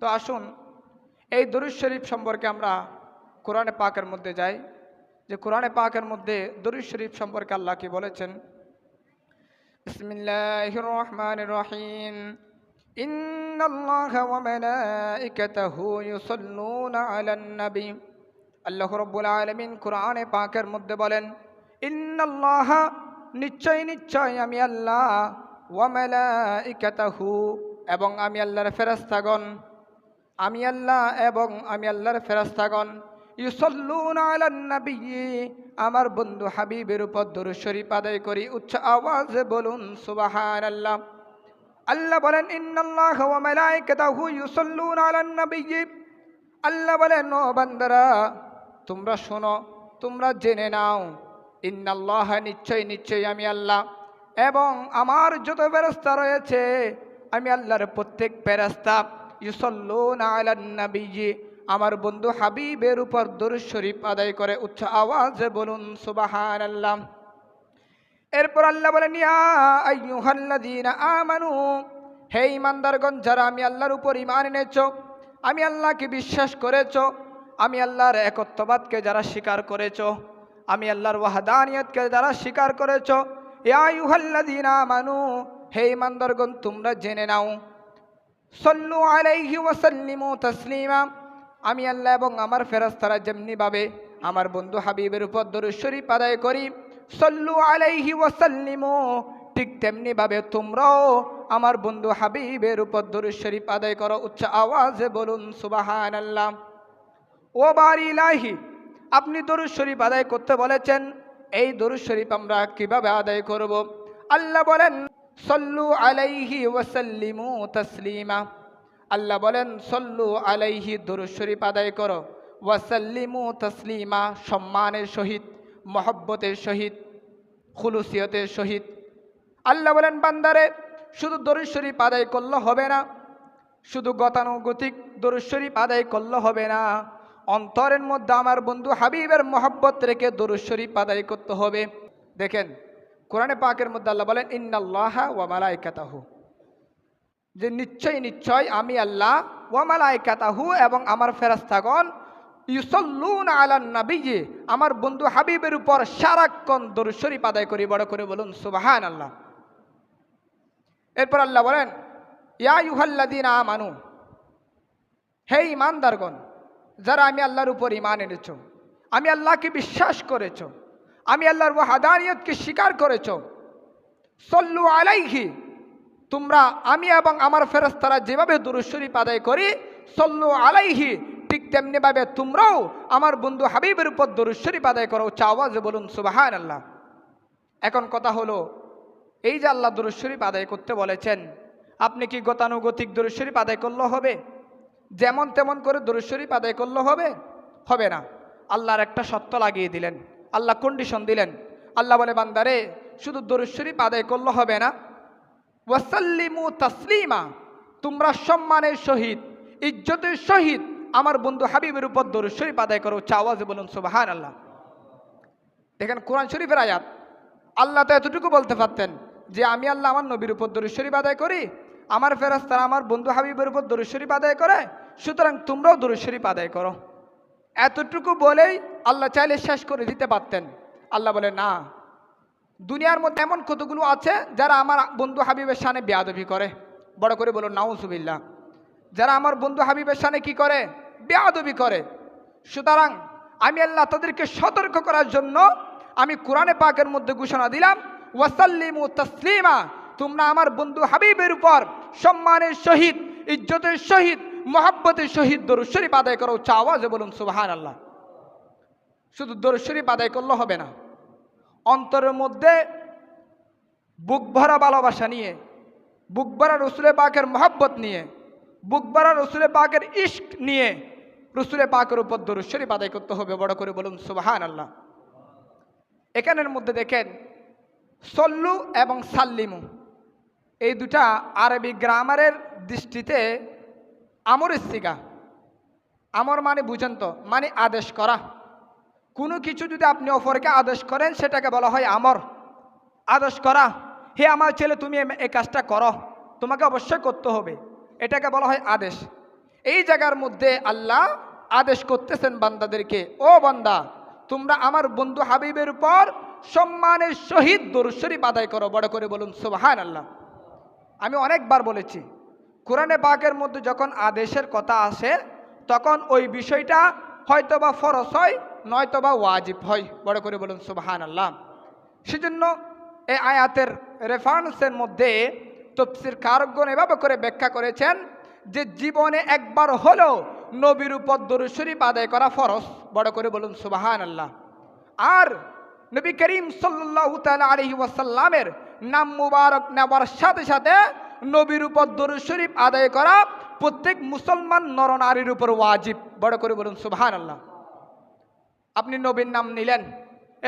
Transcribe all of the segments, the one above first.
তো আসুন এই দরুদ শরীফ সম্পর্কে আমরা কোরআনে পাকের মধ্যে যাই যে কোরআনে পাকের মধ্যে দরুদ শরীফ সম্পর্কে আল্লাহ কি বলেছেন বিসমিল্লাহির রহমানির রহিম إن الله وملائكته يصلون على النبي আল্লাহ রব্বুল আলমিন কোরআনে পাকের মধ্যে বলেন ইন্নাল্লাহ নিশ্চয় নিশ্চয় আমি আল্লাহ ওয়ামালাইকাতাহু এবং আমি আল্লাহর ফেরেস্তাগণ আমি আল্লাহ এবং আমি আল্লাহর ফেরেস্তাগণ। ইউসল্লুন আলান নবী। আমার বন্ধু হাবিবের উপর দরুদ শরীফ করি, উচ্চ আওয়াজে বলুন, সুবহানাল্লাহ। আল্লাহ আল্লাহ বলেন, ইন্নাল্লাহ ওয়া মালাইকাতাহু ইউসাল্লুনা আলান আল্লাহ বলেন, ও বান্দারা, তোমরা শোনো, তোমরা জেনে নাও, ইন্নাল্লাহ নিশ্চয় নিশ্চয়ই আমি আল্লাহ। এবং আমার যত ফেরস্তা রয়েছে, আমি আল্লাহর প্রত্যেক ফেরস্তা ইউসল্লুনা আমার বন্ধু হাবিবের উপর দরুদ শরীফ আদায় করে উচ্চ আওয়াজে বলুন সুবাহান আল্লাহ এরপর আল্লাহ বলেন আমানু, হে ইমানদারগণ, যারা আমি আল্লাহর উপর ইমান এনেছ, আমি আল্লাহকে বিশ্বাস করেছ, আমি আল্লাহর একত্ববাদকে যারা স্বীকার করেছ, আমি আল্লাহর ওয়াহাদানিয়তকে যারা স্বীকার করেছ, ইয়া আইয়ুহাল্লাযীনা আমানু, হে ইমানদারগণ, তোমরা জেনে নাও সল্লু আলাইহি ওয়াসাল্লিমু তাসলিমা। আমি আল্লাহ এবং আমার ফেরস্তারা যেমনিভাবে আমার বন্ধু হাবিবের উপর শরীফ আদায় করি, সল্লু আলাইহি ওয়াসাল্লিমু ঠিক তেমনিভাবে তোমরাও আমার বন্ধু হাবিবের উপর শরীফ আদায় করো, উচ্চ আওয়াজে বলুন সুবাহান আল্লাহ ও বারিলাহি আপনি দরুদ শরীফ আদায় করতে বলেছেন, এই শরীফ আমরা কীভাবে আদায় করব? আল্লাহ বলেন সল্লু আলাইহি ওয়াসাল্লিমু তাসলিমা। আল্লাহ বলেন, সল্লু আলাইহি দরুদ শরীফ আদায় করো। ওয়াসাল্লিমু তসলিমা, সম্মানের সহিত, মহব্বতের সহিত, খুলুসিয়তের সহিত। আল্লাহ বলেন, বান্দারে, শুধু দরুদ শরীফ আদায় করলে হবে না। শুধু গতানুগতিক দরুদ শরীফ আদায় করলে হবে না। অন্তরের মধ্যে আমার বন্ধু হাবিবের মহব্বত রেখে দরুদ শরীফ আদায় করতে হবে। দেখেন কোরআনে পাকের মধ্যে আল্লাহ বলেন, ইন্নাল্লাহ ওয়া মালাইকাতাহু যে নিশ্চয় নিশ্চয় আমি আল্লাহ ওয়ামালাইকাতাহু এবং আমার ফেরাস্তাগণ ইউসল্লুন আলান নাবিজি, আমার বন্ধু হাবিবের উপর সারাক্ষণ দরুদ শরীফ আদায় করি, বড় করে বলুন সুবাহান আল্লাহ এরপর আল্লাহ বলেন, ইয়া ইউহাল্লাদিন আমানু, হে ইমানদারগণ যারা আমি আল্লাহর উপর ইমান এনেছ, আমি আল্লাহকে বিশ্বাস করেছ আমি আল্লাহর ওয়াহাদানিয়তকে স্বীকার করেছ। সল্লু আলাইহি, তোমরা আমি এবং আমার ফেরস্তারা যেভাবে দুরুশরীফ আদায় করি, সল্লু আলাইহি, ঠিক তেমনিভাবে তোমরাও আমার বন্ধু হাবিবের উপর দুরুশরীফ আদায় করো চাওয়াজে বলুন সুবাহান আল্লাহ এখন কথা হলো, এই যে আল্লাহ দুরুশরীফ আদায় করতে বলেছেন, আপনি কি গতানুগতিক দুরুশরীফ আদায় করলে হবে? যেমন তেমন করে দুরুশরীফ আদায় করলে হবে? হবে না। আল্লাহর একটা সত্য লাগিয়ে দিলেন। আল্লাহ কন্ডিশন দিলেন। আল্লাহ বলে, বান্দারে, শুধু দরুশরীফ আদায় করলে হবে না। ওয়াসাল্লিমু তাসলিমা, তোমরা সম্মানের সহিত, ইজ্জতের সহিত আমার বন্ধু হাবিবের উপর দরুদ আদায় করো চাওয়াজে বলুন সুবাহান আল্লাহ দেখেন, কোরআন শরীফের আয়াত, আল্লাহ তো এতটুকু বলতে পারতেন যে, আমি আল্লাহ আমার নবীর উপর দরুদ আদায় করি, আমার ফেরাস্তারা আমার বন্ধু হাবিবের উপর দরুদ আদায় করে, সুতরাং তোমরাও দরুদ আদায় করো। এতটুকু বলেই আল্লাহ চাইলে শেষ করে দিতে পারতেন। আল্লাহ বলে, না, দুনিয়ার মধ্যে এমন কতগুলো আছে যারা আমার বন্ধু হাবিবের সানে বেয়াদবি করে? বড় করে বলো নাউসুবিল্লা যারা আমার বন্ধু হাবিবের সানে কি করে? বেয়াদবি করে। সুতরাং আমি আল্লাহ তাদেরকে সতর্ক করার জন্য আমি কোরআনে পাকের মধ্যে ঘোষণা দিলাম ওয়াসাল্লিম ওয়াসাল্লিমু তসলিমা, তোমরা আমার বন্ধু হাবিবের উপর সম্মানের সহিত, ইজ্জতের সহিত মহাব্বতের শহীদ দরুদ শরীফ আদায় করো চাওয়াজে বলুন সুবাহান আল্লাহ শুধু দরুদ আদায় করলে হবে না। অন্তরের মধ্যে বুক ভরা ভালোবাসা নিয়ে, বুক ভরা রসুলে পাকের মহাব্বত নিয়ে, বুক ভরা রসুলে পাকের ইস্ক নিয়ে রসুলে পাকের উপর দরুদ আদায় করতে হবে। বড় করে বলুন সুবাহান আল্লাহ এখানের মধ্যে দেখেন, সল্লু এবং সাল্লিমু। এই দুটা আরবি গ্রামারের দৃষ্টিতে আমর ইস্তিকা আমর মানে বুঝেন তো মানে আদেশ করা। কোনো কিছু যদি আপনি অপরকে আদেশ করেন, সেটাকে বলা হয় আমর। আদেশ করা, হে আমার ছেলে, তুমি এই কাজটা করো। তোমাকে অবশ্যই করতে হবে। এটাকে বলা হয় আদেশ। এই জায়গার মধ্যে আল্লাহ আদেশ করতেছেন বান্দাদেরকে, ও বান্দা, তোমরা আমার বন্ধু হাবিবের উপর সম্মানের সহিত দরুশরীফ আদায় করো। বড় করে বলুন সুবাহান আল্লাহ আমি অনেকবার বলেছি কোরআনে বাঘের মধ্যে যখন আদেশের কথা আসে, তখন ওই বিষয়টা হয়তোবা ফরস হয়, নয়তোবা ওয়াজিব হয়। বড় করে বলুন সুবাহান আল্লাহ সেজন্য এই আয়াতের রেফারেন্সের মধ্যে তফসির কারকগণ এভাবে করে ব্যাখ্যা করেছেন যে জীবনে একবার হলেও নবীর উপর দরুদ শরীফ আদায় করা ফরস বড় করে বলুন সুবাহান আল্লাহ আর নবী করিম সাল্লাহ তালা আলহি ওয়াসাল্লামের নাম মুবারক নেওয়ার সাথে সাথে নবীর উপর দরুদ শরীফ আদায় করা প্রত্যেক মুসলমান নরনারীর উপর ওয়াজিব। বড় করে বলুন সুবাহান আল্লাহ আপনি নবীর নাম নিলেন,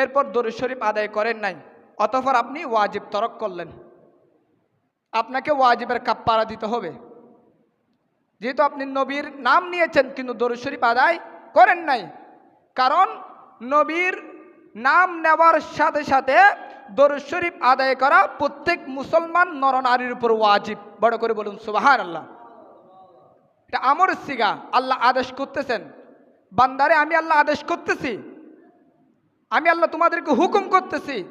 এরপর দরুদ শরীফ আদায় করেন নাই, অতঃপর আপনি ওয়াজিব তরক করলেন। আপনাকে ওয়াজিবের কাপ্পারা দিতে হবে। যেহেতু আপনি নবীর নাম নিয়েছেন, কিন্তু দরুদ শরীফ আদায় করেন নাই। কারণ নবীর নাম নেওয়ার সাথে সাথে দরুদ শরীফ আদায় করা প্রত্যেক মুসলমান নরনারীর উপর ওয়াজিব। বড় করে বলুন সুবাহান আল্লাহ এটা আমর সিগা, আল্লাহ আদেশ করতেছেন। বান্দারে, আমি আল্লাহ আদেশ করতেছি। আমি আল্লাহ তোমাদেরকে হুকুম করতেছি।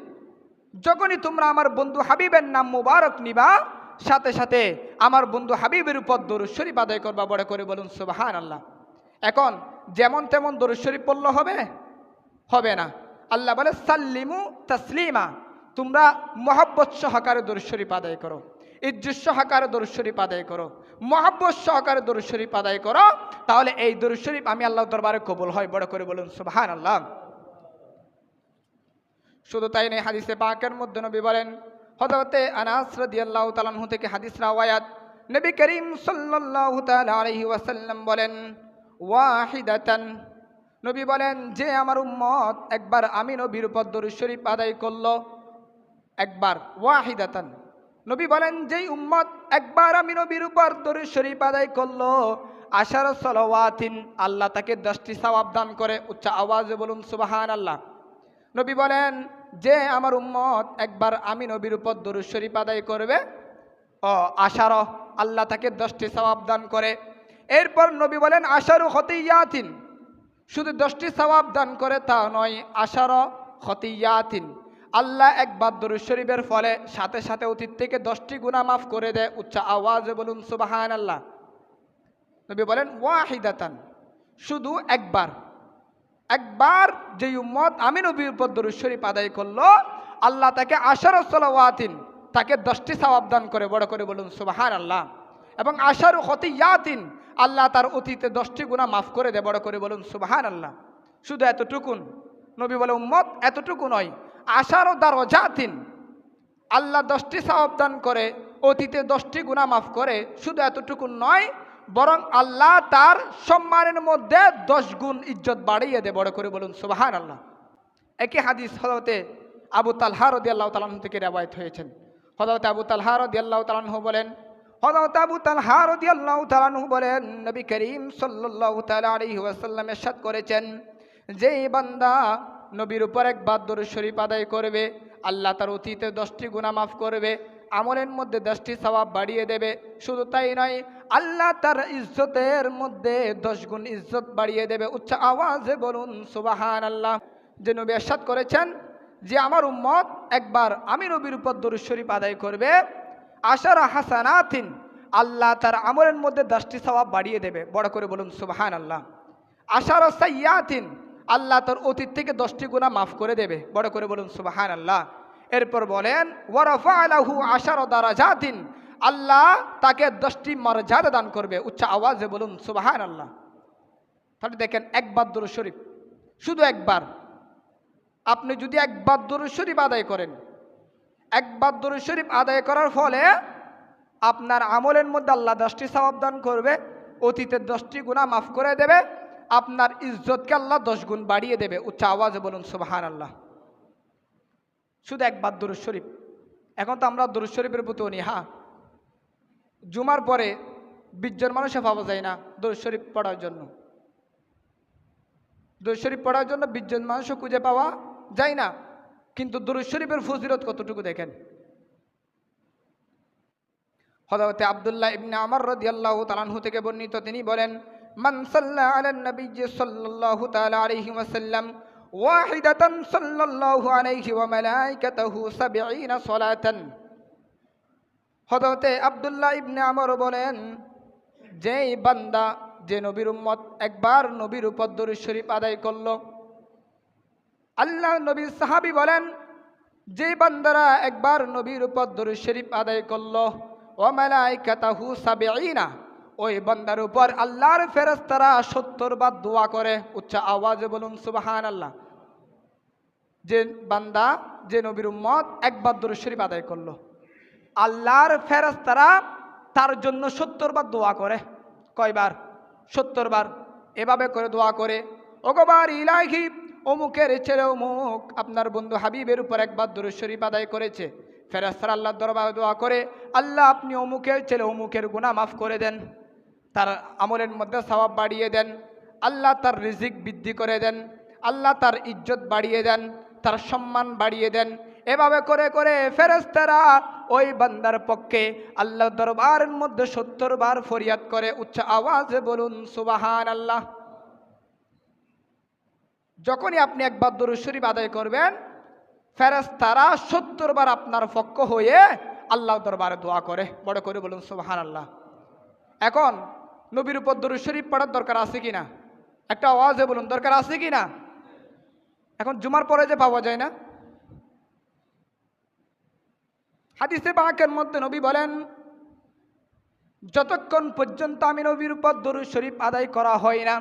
যখনই তোমরা আমার বন্ধু হাবিবের নাম মুবারক নিবা, সাথে সাথে আমার বন্ধু হাবিবের উপর দরুদ শরীফ আদায় করবা, বড় করে বলুন সুবাহান আল্লাহ এখন যেমন তেমন দরুদ শরীফ পড়লে হবে? হবে না। আল্লাহ বলে, সাল্লিমু তাসলিমা। তোমরা মহাব্বত সহকারে দরুদ শরীফ আদায় করো, ইজ্জত সহকারে দরুদ শরীফ আদায় করো, মহাব্বত সহকারে দরুদ শরীফ আদায় করো, তাহলে এই দরুদ শরীফ আমি আল্লাহ দরবারে কবুল হয়। বড় করে বলুন সুবাহান আল্লাহ শুধু তাই নেই হাদিসে পাকের মধ্যে নবী বলেন হজরতে আনাস রাদিয়াল্লাহু তাআলাহু থেকে হাদিস রাওয়ায়াত, নবী করিম সাল্লাল্লাহু তাআলা আলাইহি ওয়াসাল্লাম বলেন, ওয়াহিদাতান নবী বলেন, যে আমার উম্মত একবার আমি নবীর দরুদ শরীফ আদায় করল, একবার, ওয়াহিদাতান। নবী বলেন, যেই উম্মত একবার আমি নবীর উপর শরীফ আদায় করল, আশার সলওয়াতিন, আল্লাহ তাকে দশটি সওয়াব দান করে, উচ্চ আওয়াজে বলুন সুবাহান আল্লাহ নবী বলেন, যে আমার উম্মত একবার আমি নবীর উপর শরীফ আদায় করবে, ও আশার, আল্লাহ তাকে দশটি সওয়াব দান করে। এরপর নবী বলেন, আশারু হতিয়াতিন শুধু দশটি সওয়াব দান করে তা নয়, আশার হতিয়াতিন আল্লাহ একবার দরুদ শরীফের ফলে সাথে সাথে অতীত থেকে দশটি গুণা মাফ করে দেয়, উচ্চ আওয়াজে বলুন সুবাহান আল্লাহ নবী বলেন, ওয়াহিদাতান। শুধু একবার। একবার যে উম্মত আমি নবীর উপর শরীফ আদায় করল, আল্লাহ তাকে আশার সলাওয়াতিন, তাকে দশটি সওয়াব দান করে, বড় করে বলুন সুবাহান আল্লাহ এবং আশারু হতি ইয়াতিন আল্লাহ তার অতীতে দশটি গুণা মাফ করে দেয়, বড় করে বলুন সুবাহান আল্লাহ শুধু এতটুকুন, নবী বলে, উম্মত, এতটুকু নয়, আশারও দ্বার জাতিন আল্লাহ দশটি সাবধান করে, অতীতে দশটি গুণা মাফ করে, শুধু এতটুকু নয়, বরং আল্লাহ তার সম্মানের মধ্যে দশ গুণ ইজ্জত বাড়িয়ে দেয়, বড় করে বলুন সুবাহান আল্লাহ একই হাদিস হজরতে আবু তালহা রদি আল্লাহ তালাহ থেকে রেবায়ত হয়েছেন। হজরত আবু তালহা রদি আল্লাহ তালাহ বলেন হজরত আবু তালহা রদি আল্লাহ তালাহ বলেন, নবী করিম সাল্লাহ তালা আলী ওয়াসাল্লাম করেছেন, যেই বান্দা নবীর উপর একবার দরুদ শরীফ আদায় করবে, আল্লাহ তার অতীতে দশটি গুণা মাফ করবে, আমলের মধ্যে দশটি সওয়াব বাড়িয়ে দেবে, শুধু তাই নয়, আল্লাহ তার ইজ্জতের মধ্যে দশ গুণ ইজ্জত বাড়িয়ে দেবে। উচ্চ আওয়াজে বলুন সুবাহান আল্লাহ যে নবী এরশাদ করেছেন, যে আমার উম্মত একবার আমি নবীর উপর দরুদ শরীফ আদায় করবে আশার হাসানাতিন, আল্লাহ তার আমলের মধ্যে দশটি সওয়াব বাড়িয়ে দেবে। বড় করে বলুন সুবাহান আল্লাহ আশার সাইয়াতিন, আল্লাহ তার অতীত থেকে দশটি গুণা মাফ করে দেবে। বড় করে বলুন সুবাহান আল্লাহ এরপর বলেন ওয়ারফা আলাহু আশার দারাজাতিন, আল্লাহ তাকে দশটি মর্যাদা দান করবে। উচ্চ আওয়াজে বলুন সুবাহান আল্লাহ তাহলে দেখেন, একবার দরুদ শরীফ। শুধু একবার। আপনি যদি একবার দরুদ শরীফ আদায় করেন একবার দরুদ শরীফ আদায় করার ফলে আপনার আমলের মধ্যে আল্লাহ দশটি সওয়াব দান করবে, অতীতের দশটি গুণা মাফ করে দেবে, আপনার ইজ্জতকে আল্লাহ দশ গুণ বাড়িয়ে দেবে। উচ্চ আওয়াজে বলুন সুবাহান আল্লাহ শুধু একবার দরুদ শরীফ। এখন তো আমরা দরুদ শরীফের প্রতি উনি হ্যাঁ। জুমার পরে বিশজন মানুষে পাওয়া যায় না দরুদ শরীফ পড়ার জন্য। দরুদ শরীফ পড়ার জন্য বিশজন মানুষও খুঁজে পাওয়া যায় না। কিন্তু দরুদ শরীফের ফজিলত কতটুকু দেখেন? হযরতে আব্দুল্লাহ ইবনে আমর রাদিয়াল্লাহু তাআলাহু থেকে বর্ণিত, তিনি বলেন, মান সাল্লা আলান নবিয়্যি সাল্লাল্লাহু তাআলা আলাইহি ওয়াসাল্লাম ওয়াহিদাতান সাল্লাল্লাহু আলাইহি ওয়া মালাইকাতুহু 70 সালাতান। হযরতে আব্দুল্লাহ ইবনে আমর বলেন, যেই বান্দা, যে নবীর উম্মত একবার নবীর উপর দরুদ শরীফ আদায় করল আল্লাহ নবীর সাহাবি বলেন, যে বান্দারা একবার নবীর উপর দরুদ শরীফ আদায় করল ও মালাইকাতাহু সাবিঈনা, ওই বান্দার উপর আল্লাহর ফেরেশতারা 70 বার দোয়া করে। উচ্চ আওয়াজে বলুন, সুবহানাল্লাহ। যে বান্দা, যে নবীর উম্মত একবার দরুদ শরীফ আদায় করল। আল্লাহর ফেরেশতারা তার জন্য 70 বার দোয়া করে। কয়বার? 70 বার। এভাবে করে দোয়া করে। ওগোবার ইলাহি অমুকের ছেলে অমুক, আপনার বন্ধু হাবিবের উপর একবার দরুদ শরীফ আদায় করেছে। ফেরাস্তার আল্লাহ দরবার দোয়া করে, আল্লাহ, আপনি অমুকের ছেলে অমুকের গুণা মাফ করে দেন। তার আমলের মধ্যে সবাব বাড়িয়ে দেন। আল্লাহ তার রিজিক বৃদ্ধি করে দেন। আল্লাহ তার ইজ্জত বাড়িয়ে দেন। তার সম্মান বাড়িয়ে দেন। এভাবে করে করে ফেরেস্তারা ওই বান্দার পক্ষে আল্লাহ দরবারের মধ্যে সত্তর বার ফরিয়াদ করে, উচ্চ আওয়াজে বলুন সুবাহান আল্লাহ যখনই আপনি একবার দরুদ শরীফ আদায় করবেন ফেরেস্তারা সত্তর বার আপনার পক্ষ হয়ে আল্লাহ দরবারে দোয়া করে। বড় করে বলুন সুবাহান আল্লাহ এখন নবীর উপর দরুদ শরীফ পড়ার দরকার আছে কি না? একটা আওয়াজে বলুন, দরকার আছে কি না? এখন জুমার পরে যে পাওয়া যায় না। হাদিসে বাঁকের মধ্যে নবী বলেন, যতক্ষণ পর্যন্ত আমি নবীর উপর দরুদ শরীফ আদায় করা হয় না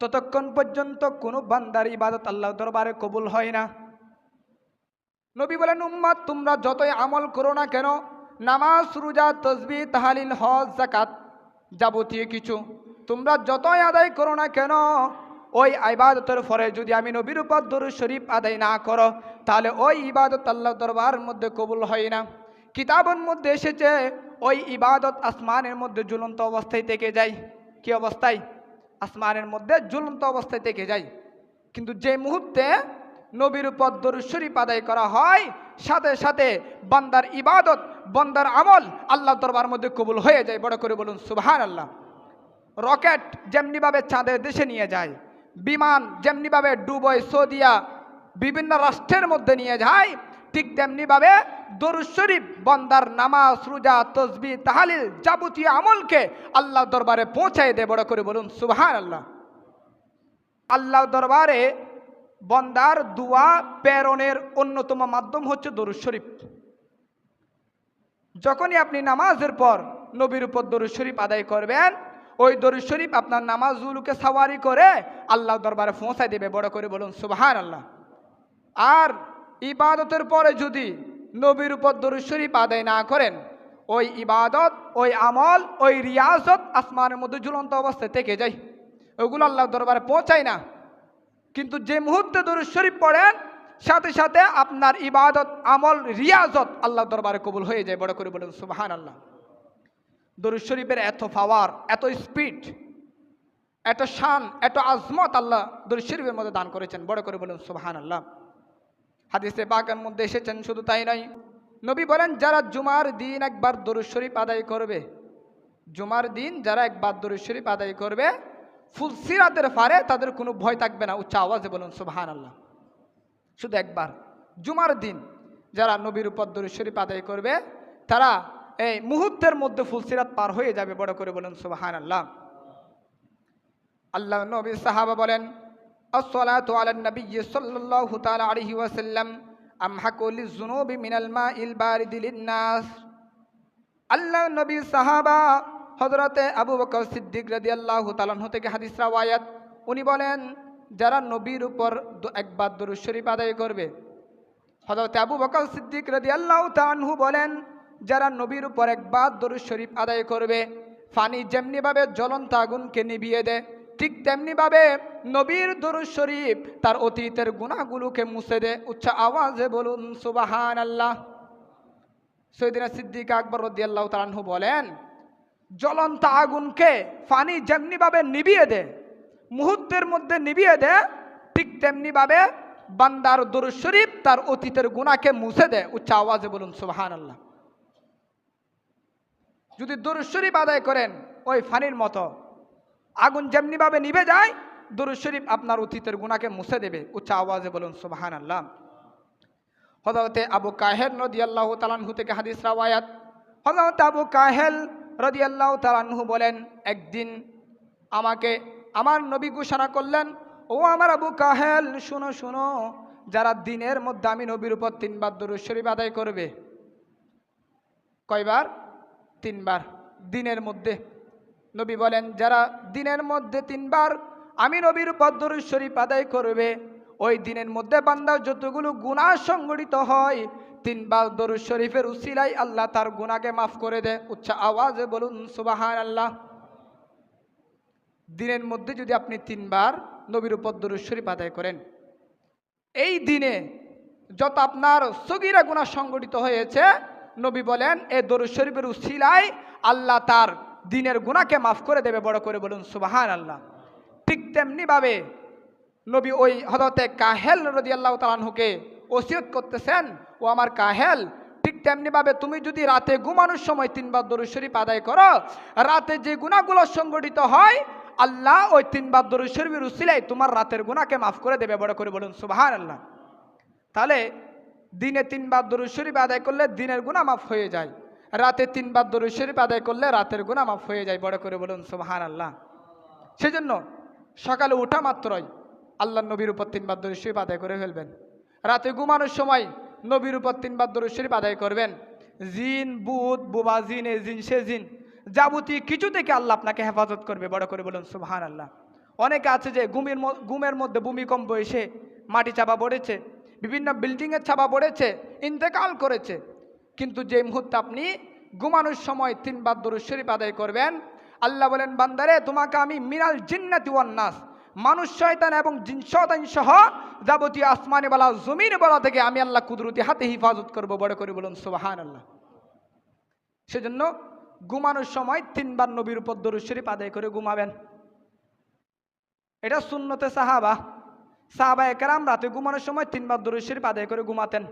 ততক্ষণ পর্যন্ত কোনো বান্দার ইবাদত আল্লাহ দরবারে কবুল হয় না। নবী বলেন উম্মাদ তোমরা যতই আমল করো না কেন, নামাজ, রোজা তসবি তাহালিল, হজ জাকাত যাবতীয় কিছু তোমরা যতই আদায় করো না কেন, ওই ইবাদতের পরে যদি আমি নবীর উপর দরুদ শরীফ আদায় না করো, তাহলে ওই ইবাদত আল্লাহ দরবারের মধ্যে কবুল হয় না। কিতাবের মধ্যে এসেছে, ওই ইবাদত আসমানের মধ্যে ঝুলন্ত অবস্থায় থেকে যায়। কি অবস্থায়? আসমানের মধ্যে ঝুলন্ত অবস্থায় থেকে যায়। কিন্তু যে মুহূর্তে নবীর উপর দরুদ শরীফ আদায় করা হয়, সাথে সাথে বান্দার ইবাদত, বান্দার আমল আল্লাহ দরবার মধ্যে কবুল হয়ে যায়। বড় করে বলুন সুবহান আল্লাহ রকেট যেমনিভাবে চাঁদের দেশে নিয়ে যায়, বিমান যেমনিভাবে ডুবয় সৌদিয়া বিভিন্ন রাষ্ট্রের মধ্যে নিয়ে যায় ঠিক তেমনিভাবে দরুদ শরীফ, বন্দার নামাজ, রোজা, তসবি, তাহালিল যাবতীয় আমলকে আল্লাহ দরবারে পৌঁছায় দেয়। বড় করে বলুন সুবহান আল্লাহ আল্লাহ দরবারে বন্দার দুয়া প্রেরণের অন্যতম মাধ্যম হচ্ছে দরুদ শরীফ। যখনই আপনি নামাজের পর নবীর উপর দরুদ শরীফ আদায় করবেন, ওই দরুদ শরীফ আপনার নামাজগুলোকে সাওয়ারি করে আল্লাহ দরবারে পৌঁছায় দেবে। বড় করে বলুন সুবহান আল্লাহ আর ইবাদতের পরে যদি নবীর উপর দরুদ শরীফ আদায় না করেন, ওই ইবাদত, ওই আমল, ওই রিয়াজত আসমানের মধ্যে ঝুলন্ত অবস্থায় থেকে যায়। ওইগুলো আল্লাহ দরবারে পৌঁছায় না। কিন্তু যে মুহূর্তে দরুদ শরীফ পড়েন, সাথে সাথে আপনার ইবাদত, আমল, রিয়াজত আল্লাহ দরবারে কবুল হয়ে যায়। বড় করে বলুন সুবাহান আল্লাহ দরুদ শরীফের এত পাওয়ার, এত স্পিড, এত শান, এত আজমত আল্লাহ দরুদ শরীফের মধ্যে দান করেছেন। বড় করে বলুন সুবাহান আল্লাহ হাদিসে বাগের মধ্যে এসেছেন, শুধু তাই নয়। নবী বলেন, যারা জুমার দিন একবার দরুদ শরীফ আদায় করবে, জুমার দিন যারা একবার দরুদ শরীফ আদায় করবে ফুলসিরাতের ফারে তাদের কোনো ভয় থাকবে না, উচ্চ আওয়াজে বলুন সুবহান আল্লাহ শুধু একবার। জুমার দিন যারা নবীর উপর দরুদ শরীফ আদায় করবে, তারা এই মুহূর্তের মধ্যে ফুলসিরাত পার হয়ে যাবে, বড় করে বলুন সুবহান আল্লাহ আল্লাহ নবী সাহাবা বলেন الصلاة على النبي صلى الله تعالى عليه وسلم أمحق للذنوب من الماء البارد للناس আল্লাহ নবী সাহাবা হজরতে আবু বকর সিদ্দিক রাদি আল্লাহ তালাহ থেকে হাদিস রাওয়ায়াত উনি বলেন যারা নবীর উপর দ- একবার দরুদ শরীফ আদায় করবে হজরতে আবু বকর সিদ্দিক রাদি আল্লাহ তানহু বলেন যারা নবীর উপর একবার দরুদ শরীফ আদায় করবে ফানি যেমনিভাবে জ্বলন্ত আগুনকে নিভিয়ে দেয় ঠিক তেমনিভাবে নবীর দরুদ শরীফ তার অতীতের গুণাগুলোকে মুছে দে। উচ্চ আওয়াজে বলুন সুবাহান আল্লাহ সৈদিনা সিদ্দিক আকবর রদি আল্লাহ তালাহু বলেন, জ্বলন্ত আগুনকে ফানি যেমনিভাবে নিবিয়ে দে, মুহূর্তের মধ্যে নিবিয়ে দে, ঠিক তেমনিভাবে বান্দার দরুদ শরীফ তার অতীতের গুণাকে মুছে দে। উচ্চ আওয়াজে বলুন সুবাহান আল্লাহ যদি দরুদ শরীফ আদায় করেন, ওই ফানির মতো আগুন যেমনিভাবে নিভে যায়, দরুদ শরীফ আপনার অতীতের গুণাকে মুছে দেবে। উচ্চ আওয়াজে বলুন সুবাহান আল্লাহ হজরতে আবু কাহেল রদি আল্লাহ তালানহু থেকে হাদিস রাওয়ায়াত। হজরত আবু কাহেল রদি আল্লাহ তালানহু বলেন, একদিন আমাকে আমার নবী ঘোষণা করলেন, ও আমার আবু কাহেল, শুনো শুনো, যারা দিনের মধ্যে আমি নবীর উপর তিনবার দরুদ শরীফ আদায় করবে। কয়বার? তিনবার। দিনের মধ্যে। নবী বলেন, যারা দিনের মধ্যে তিনবার আমি নবীর দরুদ শরীফ আদায় করবে, ওই দিনের মধ্যে বান্দার যতগুলো গুনাহ সংগঠিত হয়, তিনবার দরুদ শরীফের উসিলাই আল্লাহ তার গুণাকে মাফ করে দেয় উচ্চ আওয়াজে বলুন সুবাহান আল্লাহ দিনের মধ্যে যদি আপনি তিনবার নবীর উপর দরুদ শরীফ আদায় করেন, এই দিনে যত আপনার সগিরা গুণা সংগঠিত হয়েছে, নবী বলেন, এ দরুদ শরীফের উসিলায় আল্লাহ তার দিনের গুণাকে মাফ করে দেবে, বড় করে বলুন সুবাহান আল্লাহ ঠিক তেমনিভাবে নবী ওই হদতে কাহেল রদি আল্লাহ তালানহুকে ওসিয়ত করতেছেন, ও আমার কাহেল, ঠিক তেমনিভাবে তুমি যদি রাতে ঘুমানোর সময় তিনবার দরুদ শরীফ আদায় করো, রাতে যে গুণাগুলো সংগঠিত হয়, আল্লাহ ওই তিনবার দরুদ শরীফের উসিলাই তোমার রাতের গুণাকে মাফ করে দেবে, বড় করে বলুন সুবাহান আল্লাহ তাহলে দিনে তিনবার দরুদ শরীফ আদায় করলে দিনের গুণা মাফ হয়ে যায়। রাতে তিনবার দরুদ শরীফ আদায় করলে রাতের গুণা মাফ হয়ে যায়। বড় করে বলুন সুবাহান আল্লাহ সেজন্য সকালে ওঠা মাত্রই আল্লাহ নবীর উপর তিনবার দরুদ শরীফ আদায় করে ফেলবেন। রাতে ঘুমানোর সময় নবীর উপর তিনবার দরুদ শরীফ আদায় করবেন। জিন, বুধ, বুবা, জিন, এ জিন, সে জিন, যাবতীয় কিছু থেকে আল্লাহ আপনাকে হেফাজত করবে। বড় করে বলুন সুবহান আল্লাহ অনেকে আছে যে ঘুমের ম- ঘুমের মধ্যে ভূমিকম্প এসে মাটি চাপা পড়েছে, বিভিন্ন বিল্ডিংয়ের চাপা পড়েছে, ইন্তেকাল করেছে। কিন্তু যে মুহূর্তে আপনি ঘুমানোর সময় তিনবার দরুদ শরীফ আদায় করবেন, আল্লাহ বলেন, বান্দারে, তোমাকে আমি মিনাল জিন্নাতি ওয়ান নাস, মানুষ, শয়তান এবং জিন শয়তান সহ যাবতীয় আসমানে বলা, জমিনে বলা থেকে আমি আল্লাহ কুদরতি হাতে হিফাজত করব। বড় করে বলুন সুবাহান আল্লাহ সেজন্য ঘুমানোর সময় তিনবার নবীর উপর দরুদ শরীফ আদায় করে ঘুমাবেন। এটা শূন্যতে সাহাবা। সাহাবা একরাম রাতে ঘুমানোর সময় তিনবার দরুদ শরীফ আদায় করে ঘুমাতেন।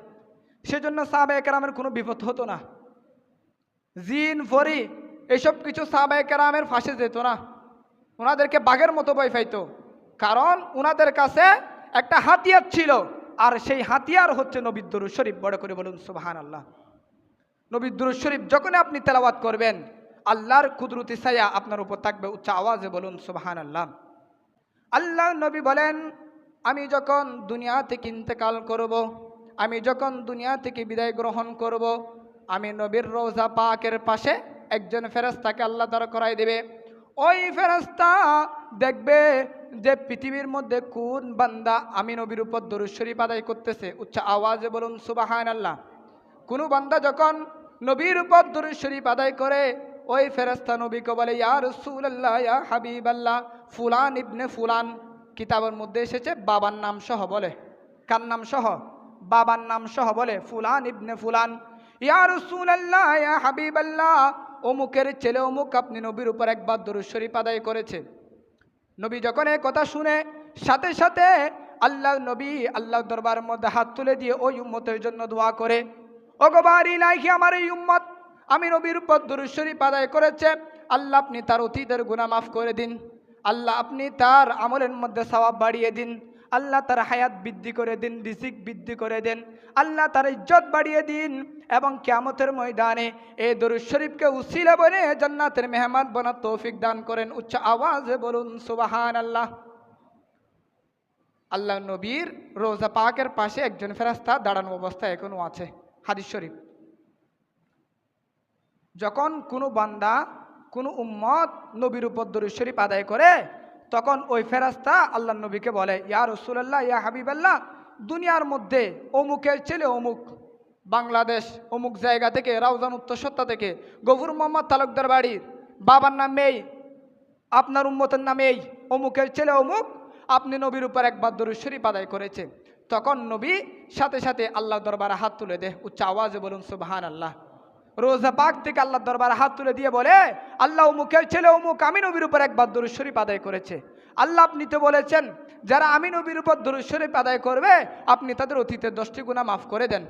সেজন্য সাহাবা একরামের কোনো বিপদ হতো না। জিন, ফরি, এসব কিছু সাহাবা একরামের ফাঁসে যেত না। ওনাদেরকে বাঘের মতো বই পাইতো। কারণ ওনাদের কাছে একটা হাতিয়ার ছিল। আর সেই হাতিয়ার হচ্ছে নবীর শরীফ। বড় করে বলুন সুবাহান আল্লাহ নবীর শরীফ যখনই আপনি তেলাওয়াত করবেন, আল্লাহর কুদরতি সায়া আপনার উপর থাকবে উচ্চ আওয়াজে বলুন সুবাহান আল্লাহ আল্লাহ নবী বলেন, আমি যখন দুনিয়া থেকে ইন্তেকাল করব আমি যখন দুনিয়া থেকে বিদায় গ্রহণ করব, আমি নবীর রোজা পাকের পাশে একজন ফেরেস্তাকে আল্লাহ দ্বারা করাই দেবে। ওই ফেরেস্তা দেখবে যে পৃথিবীর মধ্যে কোন বান্দা আমি নবীর উপর দরুশ্বরী আদায় করতেছে। উচ্চ আওয়াজে বলুন সুবাহান আল্লাহ কোনো বান্দা যখন নবীর উপর দরুশ্বরী আদায় করে, ওই ফেরেস্তা নবীকে বলে, ইয়া রসুল্লাহ ইয়া হাবিব আল্লাহ ফুলান ইবনে ফুলান। কিতাবের মধ্যে এসেছে, বাবার নাম সহ বলে। কার নাম সহ? বাবার নাম সহ বলে, ফুলান ইবনে ফুলান, ইয়া রসুল্লাহ ইয়া হাবিব আল্লাহ অমুকের ছেলে অমুক, আপনি নবীর উপর একবার দরুদ শরীফ আদায় করেছে নবী যখন এই কথা শুনে, সাথে সাথে আল্লাহ নবী আল্লাহ দরবারের মধ্যে হাত তুলে দিয়ে ওই উম্মতের জন্য দোয়া করে ওগোবার ইলাহি আমার এই উম্মত, আমি নবীর উপর দরুদ শরীফ আদায় করেছে। আল্লাহ আপনি তার অতীতের গুণা মাফ করে দিন। আল্লাহ আপনি তার আমলের মধ্যে সওয়াব বাড়িয়ে দিন। আল্লাহ তার হায়াত বৃদ্ধি করে দিন, রিজিক বৃদ্ধি করে দেন। আল্লাহ তার ইজ্জত বাড়িয়ে দিন এবং কিয়ামতের ময়দানে এই দরুদ শরীফকে উসিলা বলে জান্নাতের মেহমান বনা তৌফিক দান করেন। উচ্চ আওয়াজে বলুন সুবাহান আল্লাহ আল্লাহ নবীর রোজা পাকের পাশে একজন ফেরাস্তা দাঁড়ানো অবস্থা এখনও আছে, হাদিস শরীফ। যখন কোনো বান্দা, কোনো উম্মত নবীর উপর দরুদ শরীফ আদায় করে তখন ওই ফেরাস্তা আল্লাহ নবীকে বলে, ইয়া রসুল্লাহ ইয়া হাবিবাল্লাহ, দুনিয়ার মধ্যে অমুকের ছেলে অমুক, বাংলাদেশ অমুক জায়গা থেকে, রাউজান উত্তর সত্তা থেকে, গফুর মোহাম্মদ তালুকদার বাড়ির বাবার নাম এই, আপনার উম্মতের নামে এই, অমুকের ছেলে অমুক, আপনি নবীর উপর একবার দরুদ শরীফ আদায় করেছে তখন নবী সাথে সাথে আল্লাহ দরবারে হাত তুলে দে উচ্চ আওয়াজে বলুন সুবহান আল্লাহ রোজা পাক থেকে আল্লাহ দরবারে হাত তুলে দিয়ে বলে, আল্লাহ উমুকের ছেলে উমুক আমি নবীর উপর একবার দরুদ শরীফ আদায় করেছে। আল্লাহ আপনি তো বলেছেন, যারা আমি নবীর উপর দরুদ শরীফ আদায় করবে, আপনি তাদের অতীতের দশটি গুণা মাফ করে দেন।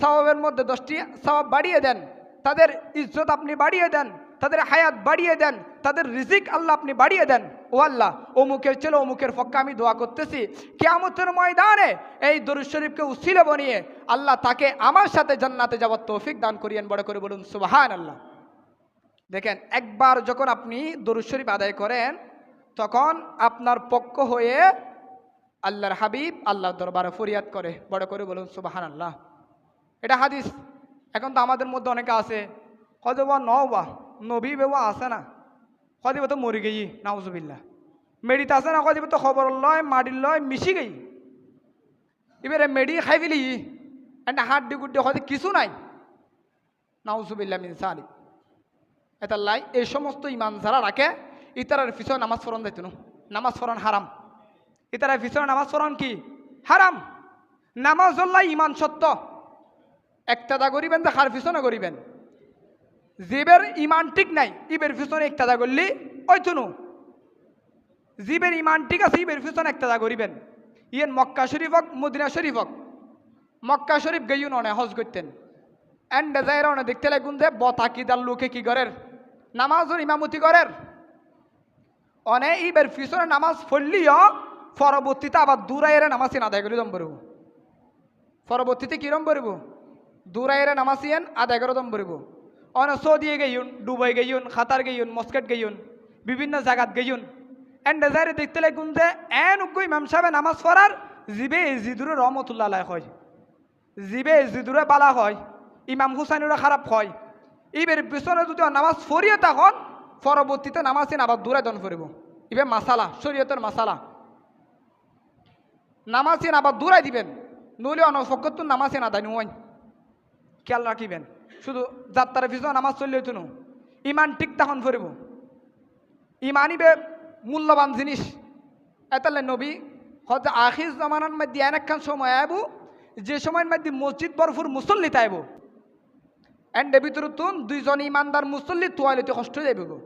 স্বভাবের মধ্যে দশটি স্বভাব বাড়িয়ে দেন। তাদের ইজ্জত আপনি বাড়িয়ে দেন। তাদের হায়াত বাড়িয়ে দেন। তাদের রিজিক আল্লাহ আপনি বাড়িয়ে দেন। ও আল্লাহ, অমুকের ছেলে, অমুকের পক্ষে আমি দোয়া করতেছি। কেয়ামতের ময়দানে এই দরুদ শরীফকে উসিলে বনিয়ে আল্লাহ তাকে আমার সাথে জান্নাতে যাওয়ার তৌফিক দান করিয়েন। বড় করে বলুন সুবাহান আল্লাহ দেখেন, একবার যখন আপনি দরুদ শরীফ আদায় করেন, তখন আপনার পক্ষ হয়ে আল্লাহর হাবিব আল্লাহর দরবারে ফরিয়াদ করে। বড় করে বলুন সুবাহান আল্লাহ এটা হাদিস। এখন তো আমাদের মধ্যে অনেকে আছে হয়তো বা ন বা নবী বেবা আসে না? কদিবে তো মরি গেই নাউজুবিল্লা মেডিতে আছে না কদিবে তো খবর লয় মাটির লয়, মিশি গেই। এবারে মেডি খাই ফেলি একটা হাড্ডি গুড্ডি হয়তো কিছু নাই। নাউজুবিল্লা মিনসানি এটা লাই, এই সমস্ত ইমান যারা রাখে, ইতারার পিছনে নামাজ ফরন দিত নামাজ ফরন হারাম। ইতারার পিছনে নামাজ ফরন কি? হারাম। নামাজ হল্লাই ইমান সত্য। একতাদা করিবেন তো খার পিছনে করিবেন জীবের ইমান ঠিক নাই, ইবের পিছনে একতাদা করলি, ওই তুনু জীবের ইমান ঠিক আছে, ইবের পিছনে একতাদা করিবেন। ইয়েন মক্কা শরীফ হোক, মদিনা শরীফ হোক। মক্কা শরীফ গেইও নয় হজ করতেন। এন্ড যাই রওনা দেখতে লাগুন যে বতাকিদার লোকে কি করের? নামাজের ইমামতি করের? অনে ইবের পিছনে নামাজ পড়লিও, পরবর্তীতে আবার দূরাইয়ের নামাজ আদায় করে দম পড়ব পরবর্তীতে কিরম পড়ব দূরাইয়ের নামাজ আদায় করে দম পড়ব অনে সৌদিয়ে গেইন ডুবাই গেইন খাতার গেইন মস্কেট গেইন বিভিন্ন জায়গাত গেইন এন্ড যাই দেখতে লাগুন যে এন উগ্র ইমাম সাহেব নামাজ পড়ার জিবে জিদুরে রহমতুল্লাহ হয় জিবে জিদুরে বালা হয় ইমাম হুসাইনেরও খারাপ হয় ইবের পিছনে যদি নামাজ ফরিয়ে তখন পরবর্তীতে নামাজ আবার দূরে দন ফরিব ইবে মাসালা শরীয়তের মাসালা নামাজ আবার দূরাই দিবেন নইলে নামাজ না দেয় নয় খেয়াল রাখিবেন শুধু যাত্রার পিছনে নামাজ চললে হইতো ইমান ঠিক তখন ফরিব ইমানিবে মূল্যবান জিনিস। এতালে নবী হয়তো আখির জমানার মধ্যে একখান সময় আইব, যে সময়ের মধ্যে মসজিদ বরফুর মুসল্লি তাইব এন্ডে ভিতরে তুন দুইজন ইমানদার মুসল্লি তোয়ালিতে কষ্ট হয়ে যাইব গো।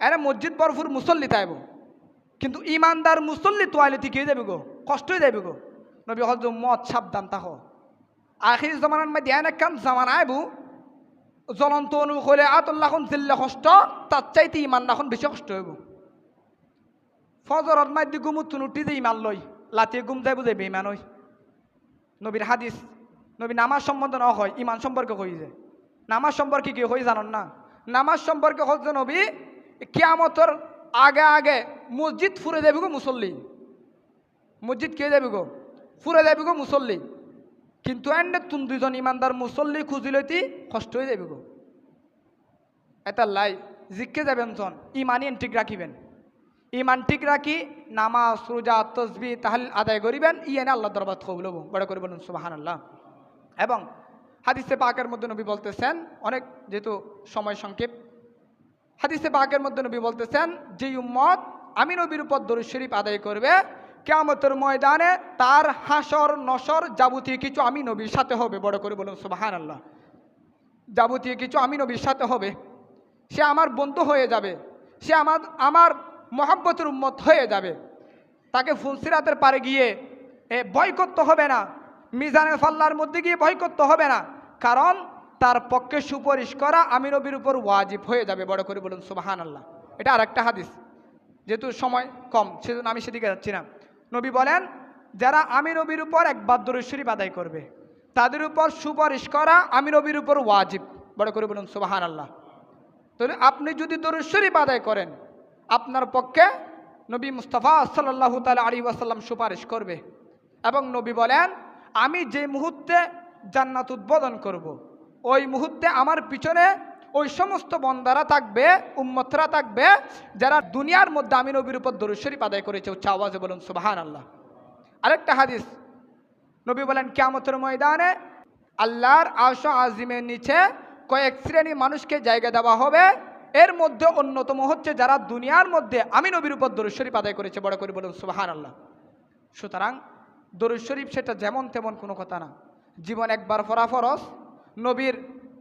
এরা মসজিদ বরফুর মুসল্লি তাইব কিন্তু ইমানদার মুসল্লি তোয়ালিতে কে যাবে গো? কষ্ট হয়ে যাবে গো। নবী হজ মদ সাবধান তাহ আখির জমানার মধ্যে এন একখান জামান আইব জ্বলন্ত অনু হলে আতল্লাখন জিল্লা কষ্ট, তার চাইতে ইমান এখন বেশি কষ্ট হইব ফজরত মাধ্যে গুমুতুন উঠি যে ইমান লই লাতিয়ে গুম যাইব যাইবে ইমান হই। নবীর হাদিস, নবী নামাজ সম্বন্ধে ন হয় ইমান সম্পর্কে কই যে? নামাজ সম্পর্কে কি হই জানন না? নামাজ সম্পর্কে হল যে নবী, কিয়ামতর আগে আগে মসজিদ ফুরে যাবি গো মুসল্লি। মসজিদ কে যাবি গো? ফুরে যাবি গো মুসল্লি। কিন্তু এন্ডে তুন দুইজন ইমানদার মুসল্লি খুঁজিলতি কষ্ট হয়ে যাবি গো। এটা লাই জিকে যাবেন জন, ইমানই ঠিক রাখিবেন। ইমান ঠিক রাখি, নামাজ, রোজা, তসবি তাহলে আদায় করিবেন, ই ইয়েনে আল্লাহ দরবার কবুল বড় করে বলুন সুবাহান আল্লাহ এবং হাদিসে পাকের মধ্যে নবী বলতেছেন, অনেক যেহেতু সময় সংক্ষেপ, হাদিসে পাকের মধ্যে নবী বলতেছেন যে উম্মত আমি নবীর উপর দরুদ শরীফ আদায় করবে কেমতের ময়দানে তার হাসর, নসর যাবতীয় কিছু আমি নবীর সাথে হবে। বড় করে বলুন সুবাহান আল্লাহ যাবতীয় কিছু আমি নবীর সাথে হবে। সে আমার বন্ধু হয়ে যাবে। সে আমার আমার মহাব্বতের উম্মত হয়ে যাবে। তাকে ফুলসিরাতের পারে গিয়ে এ ভয় করতে হবে না। মিজানের ফাল্লার মধ্যে গিয়ে ভয় করতে হবে না। কারণ তার পক্ষে সুপারিশ করা আমি নবীর উপর ওয়াজিব হয়ে যাবে। বড় করে বলুন সুবাহান আল্লাহ এটা আর একটা হাদিস। যেহেতু সময় কম, সেজন্য আমি সেদিকে যাচ্ছি না। নবী বলেন, যারা আমি নবীর উপর একবার দরুদ আদায় করবে, তাদের উপর সুপারিশ করা আমি নবীর উপর ওয়াজিব বড় করে বলুন সুবাহান আল্লাহ তাহলে আপনি যদি শরীফ আদায় করেন, আপনার পক্ষে নবী মুস্তফা সাল্লাহ তালা আলী ওয়াসাল্লাম সুপারিশ করবে এবং নবী বলেন, আমি যে মুহূর্তে জান্নাত উদ্বোধন করব। ওই মুহূর্তে আমার পিছনে ওই সমস্ত বন্দারা থাকবে, উম্মতরা থাকবে, যারা দুনিয়ার মধ্যে আমি নবীর উপর দরুদ শরীফ আদায় করেছে উচ্চ আওয়াজে বলুন সুবাহান আল্লাহ আরেকটা হাদিস, নবী বলেন কেমতের ময়দানে আল্লাহর আশ আজিমের নিচে কয়েক শ্রেণি মানুষকে জায়গা দেওয়া হবে। এর মধ্যে অন্যতম হচ্ছে যারা দুনিয়ার মধ্যে আমি নবীর উপর দরুদ শরীফ আদায় করেছে, বড় করে বলুন সুবাহান আল্লাহ সুতরাং দরুদ সেটা যেমন তেমন কোনো কথা না। জীবন একবার ফরা ফরস নবীর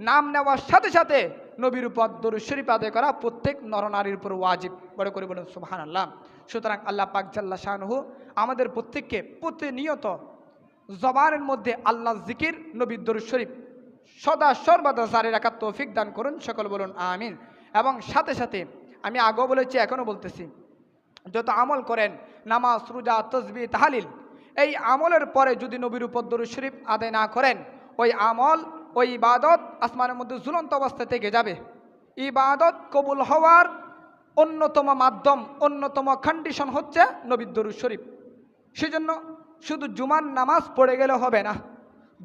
নাম নেওয়ার সাথে সাথে নবীর উপর শরীফ আদায় করা প্রত্যেক নরনারীর উপর ওয়াজিব। বড় করে বলুন সুবাহান আল্লাহ সুতরাং আল্লাহ পাক জাল্লা আমাদের প্রত্যেককে প্রতিনিয়ত জবানের মধ্যে আল্লাহ জিকির, নবীর দরুদ শরীফ সদা সর্বদা জারি রাখার তৌফিক দান করুন, সকল বলুন, আমিন। এবং সাথে সাথে আমি আগেও বলেছি, এখনও বলতেছি, যত আমল করেন, নামাজ, রুজা তসবি তাহালিল, এই আমলের পরে যদি নবীর উপর দরুদ শরীফ আদায় না করেন, ওই আমল ওই ইবাদত আসমানের মধ্যে ঝুলন্ত অবস্থা থেকে যাবে। ইবাদত কবুল হওয়ার অন্যতম মাধ্যম, অন্যতম কন্ডিশন হচ্ছে নবীর দরুদ শরীফ। সেজন্য শুধু জুমার নামাজ পড়ে গেলে হবে না,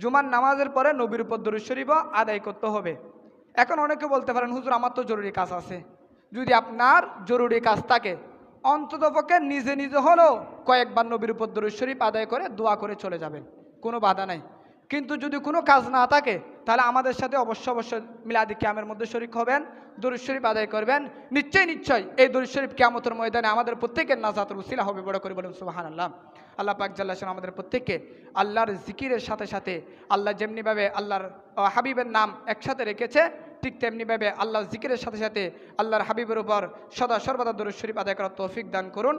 জুমার নামাজের পরে নবীর উপর দরুদ শরীফও আদায় করতে হবে। এখন অনেকে বলতে পারেন, হুজুর, আমার তো জরুরি কাজ আছে। যদি আপনার জরুরি কাজ থাকে অন্ততপক্ষে নিজে নিজে হলেও কয়েকবার নবীর উপর দরুদ শরীফ আদায় করে দোয়া করে চলে যাবেন। কোনো বাধা নাই। কিন্তু যদি কোনো কাজ না থাকে তাহলে আমাদের সাথে অবশ্য অবশ্যই মিলাদি ক্যামের মধ্যে শরিক হবেন, দরুদ শরীফ আদায় করবেন। নিশ্চয়ই নিশ্চয়ই এই দরুদ শরীফ ক্যামতের ময়দানে আমাদের প্রত্যেকের নাজাতের উসিলা হবে, বড় করে বলেন সুবাহান আল্লাহ আল্লাহ পাক জাল্লাহ আমাদের প্রত্যেককে আল্লাহর জিকিরের সাথে সাথে, আল্লাহ যেমনিভাবে আল্লাহর হাবিবের নাম একসাথে রেখেছে, ঠিক তেমনিভাবে আল্লাহর জিকিরের সাথে সাথে আল্লাহর হাবিবের উপর সদা সর্বদা দরুদ শরীফ আদায় করার তৌফিক দান করুন।